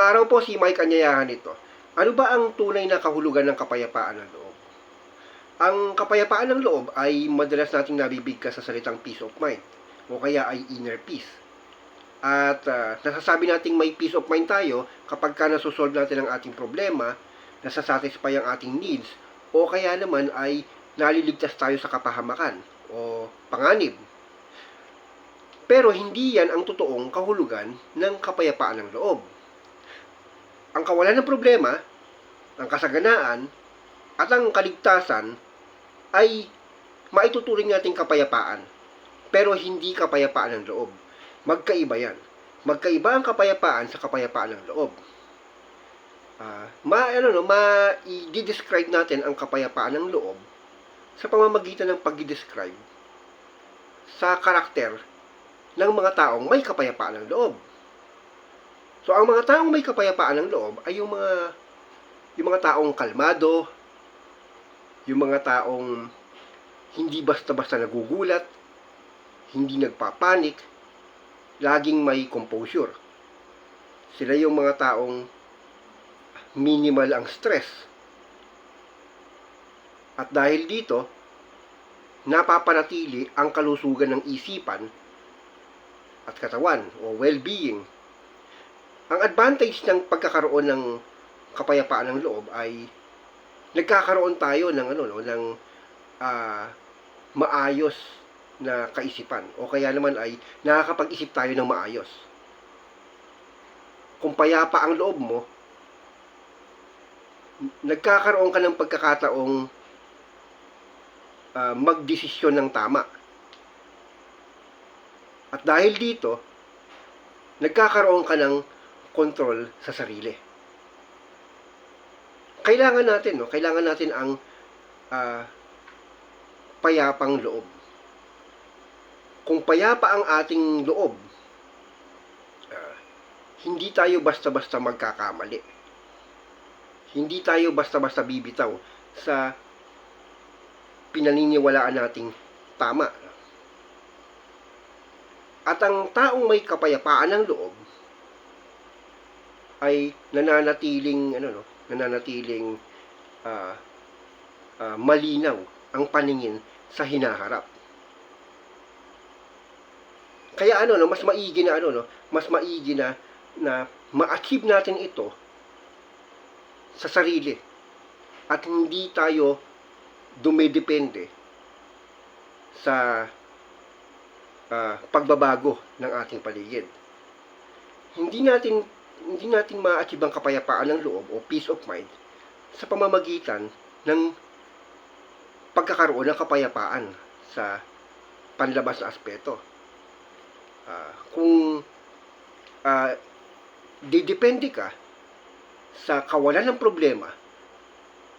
araw po si Mike Anyayahan ito. Ano ba ang tunay na kahulugan ng kapayapaan ng loob? Ang kapayapaan ng loob ay madalas nating nabibigkas sa salitang peace of mind o kaya ay inner peace. At ah, nasasabi nating may peace of mind tayo kapag ka nasosolve natin ang ating problema, nasasatisfy ang ating needs, o kaya naman ay naliligtas tayo sa kapahamakan o panganib. Pero hindi yan ang totoong kahulugan ng kapayapaan ng loob. Ang kawalan ng problema, ang kasaganaan, at ang kaligtasan ay maituturing nating kapayapaan. Pero hindi kapayapaan ng loob. Magkaiba yan. Magkaiba ang kapayapaan sa kapayapaan ng loob. Ah, ma ano no, ma i-describe natin ang kapayapaan ng loob sa pamamagitan ng pag-describe sa karakter ng mga taong may kapayapaan ng loob. So ang mga taong may kapayapaan ng loob ay yung mga yung mga taong kalmado, yung mga taong hindi basta-basta nagugulat, hindi nagpapanik, laging may composure. Sila yung mga taong minimal ang stress. At dahil dito, napapanatili ang kalusugan ng isipan at katawan o well-being. Ang advantage ng pagkakaroon ng kapayapaan ng loob ay nagkakaroon tayo ng ano no ng ah, maayos na kaisipan o kaya naman ay nakakapag-isip tayo ng maayos. Kung payapa ang loob mo, nagkakaroon ka ng pagkakataong ah, magdesisyon ng tama. At dahil dito, nagkakaroon ka ng control sa sarili. Kailangan natin, no? Kailangan natin ang ah, payapang loob. Kung payapa ang ating loob, ah, hindi tayo basta-basta magkakamali. Hindi tayo basta-basta bibitaw sa pinaniniwalaan nating tama. At ang taong may kapayapaan ng loob ay nananatiling ano no, nananatiling ah, ah, malinaw ang paningin sa hinaharap. Kaya ano no, mas maigi na ano no, mas maigi na na ma-achieve natin ito sa sarili at hindi tayo dumidepende sa ah, pagbabago ng ating paligid. Hindi natin hindi natin ma-achieve ang kapayapaan ng loob o peace of mind sa pamamagitan ng pagkakaroon ng kapayapaan sa panlabas na aspeto. Ah, kung ah, didepende ka sa kawalan ng problema,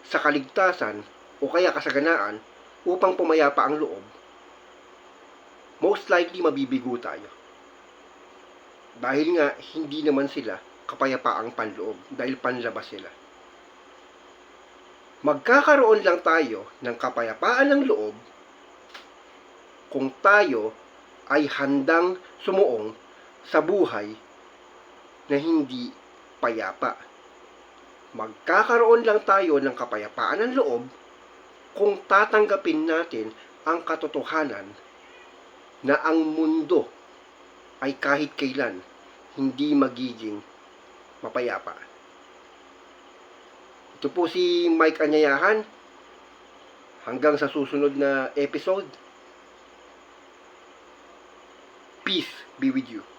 sa kaligtasan o kaya kasaganaan upang pumayapa ang loob, most likely mabibigo tayo. Dahil nga hindi naman sila kapayapaang panloob dahil panlabas sila. Magkakaroon lang tayo ng kapayapaan ng loob kung tayo ay handang sumuong sa buhay na hindi payapa. Magkakaroon lang tayo ng kapayapaan ng loob kung tatanggapin natin ang katotohanan na ang mundo ay kahit kailan hindi magiging mapayapa. Ito po si Mike Anyayahan. Hanggang sa susunod na episode. Peace be with you.